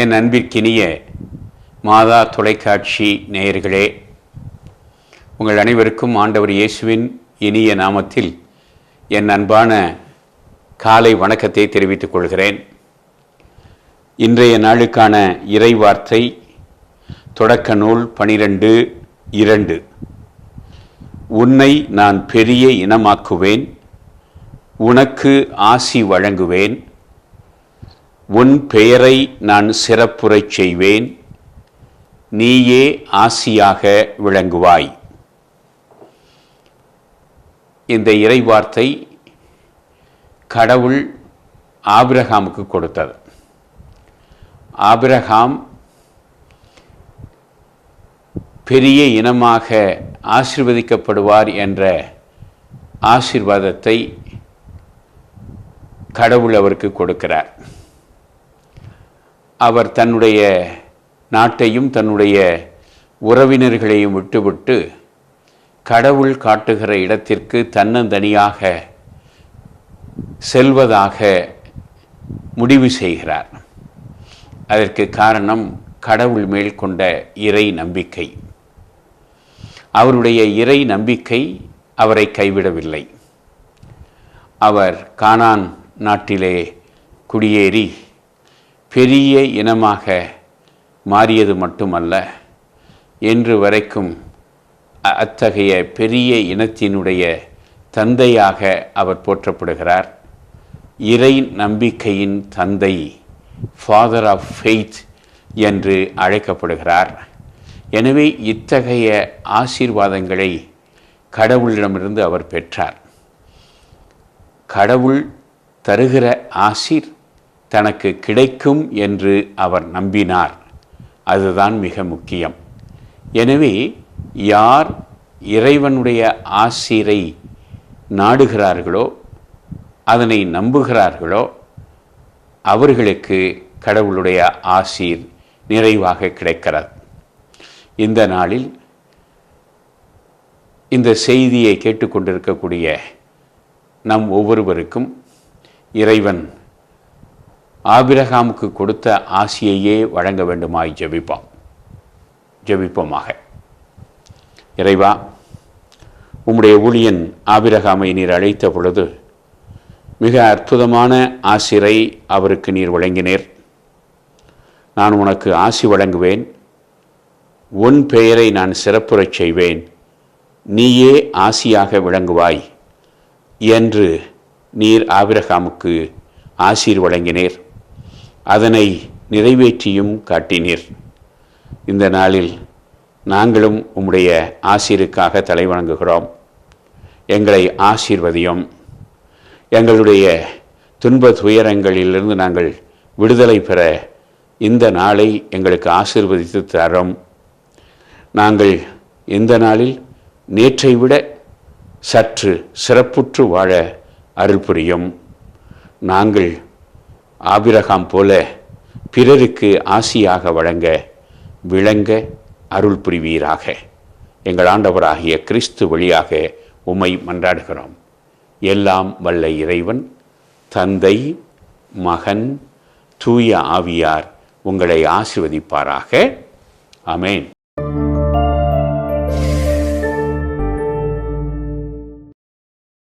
என் அன்பிற்கினிய மாதா தொலைக்காட்சி நேயர்களே உங்கள் அனைவருக்கும் ஆண்டவர் இயேசுவின் இனிய நாமத்தில் என் அன்பான காலை வணக்கத்தை தெரிவித்துக் கொள்கிறேன். இன்றைய நாளுக்கான இறை வார்த்தை தொடக்க நூல் பனிரெண்டு இரண்டு. உன்னை நான் பெரிய இனமாக்குவேன் உனக்கு ஆசி வழங்குவேன் உன் பெயரை நான் சிறப்புறச் செய்வேன். நீயே ஆசியாக விளங்குவாய். இந்த இறைவார்த்தை கடவுள் ஆபிரகாமுக்கு கொடுத்தது. ஆபிரகாம் பெரிய இனமாக ஆசிர்வதிக்கப்படுவார் என்ற ஆசிர்வாதத்தை கடவுள் அவருக்கு கொடுக்கிறார். அவர் தன்னுடைய நாட்டையும் தன்னுடைய உறவினர்களையும் விட்டுவிட்டு கடவுள் காட்டுகிற இடத்திற்கு தன்னந்தனியாக செல்வதாக முடிவு செய்கிறார். அதற்கு காரணம் கடவுள் மேல் கொண்ட இறை நம்பிக்கை. அவருடைய இறை நம்பிக்கை அவரை கைவிடவில்லை. அவர் கானான் நாட்டிலே குடியேறி பெரிய இனமாக மாறியது மட்டுமல்ல என்று வரைக்கும் அத்தகைய பெரிய இனத்தினுடைய தந்தையாக அவர் போற்றப்படுகிறார். இறை நம்பிக்கையின் தந்தை ஃபாதர் ஆஃப் ஃபெய்த் என்று அழைக்கப்படுகிறார். எனவே இத்தகைய ஆசீர்வாதங்களை கடவுளிடமிருந்து அவர் பெற்றார். கடவுள் தருகிற ஆசீர் தனக்கு கிடைக்கும் என்று அவர் நம்பினார். அதுதான் மிக முக்கியம். எனவே யார் இறைவனுடைய ஆசிரை நாடுகிறார்களோ அதனை நம்புகிறார்களோ அவர்களுக்கு கடவுளுடைய ஆசீர் நிறைவாக கிடைக்கிறது. இந்த நாளில் இந்த செய்தியை கேட்டுக்கொண்டிருக்கக்கூடிய நம் ஒவ்வொருவருக்கும் இறைவன் ஆபிரகாமுக்கு கொடுத்த ஆசியையே வழங்க வேண்டுமாய் ஜெபிப்போம். ஜெபிப்போமாக. இறைவா உம்முடைய ஊழியன் ஆபிரகாமை நீர் அழைத்த பொழுது மிக அற்புதமான ஆசிரை அவருக்கு நீர் வழங்கினீர். நான் உனக்கு ஆசி வழங்குவேன். உன் பெயரை நான் சிறப்புறச் செய்வேன். நீயே ஆசியாக விளங்குவாய் என்று நீர் ஆபிரகாமுக்கு ஆசீர் வழங்கினீர். அதனை நிறைவேற்றியும் காட்டினீர். இந்த நாளில் நாங்களும் உம்முடைய ஆசீருக்காக தலை வணங்குகிறோம். எங்களை ஆசீர்வதியும். எங்களுடைய துன்ப துயரங்களிலிருந்து நாங்கள் விடுதலை பெற இந்த நாளை எங்களுக்கு ஆசீர்வதித்து தரும். நாங்கள் இந்த நாளில் நேற்றை விட சற்று சிறப்புற்று வாழ அருள் புரியும். நாங்கள் ஆபிரகாம் போல பிறருக்கு ஆசியாக வழங்க விளங்க அருள் புரிவீராக. எங்கள் ஆண்டவராகிய கிறிஸ்து வழியாக உம்மை மன்றாடுகிறோம். எல்லாம் வல்ல இறைவன் தந்தை மகன் தூய ஆவியார் உங்களை ஆசிர்வதிப்பாராக. அமேன்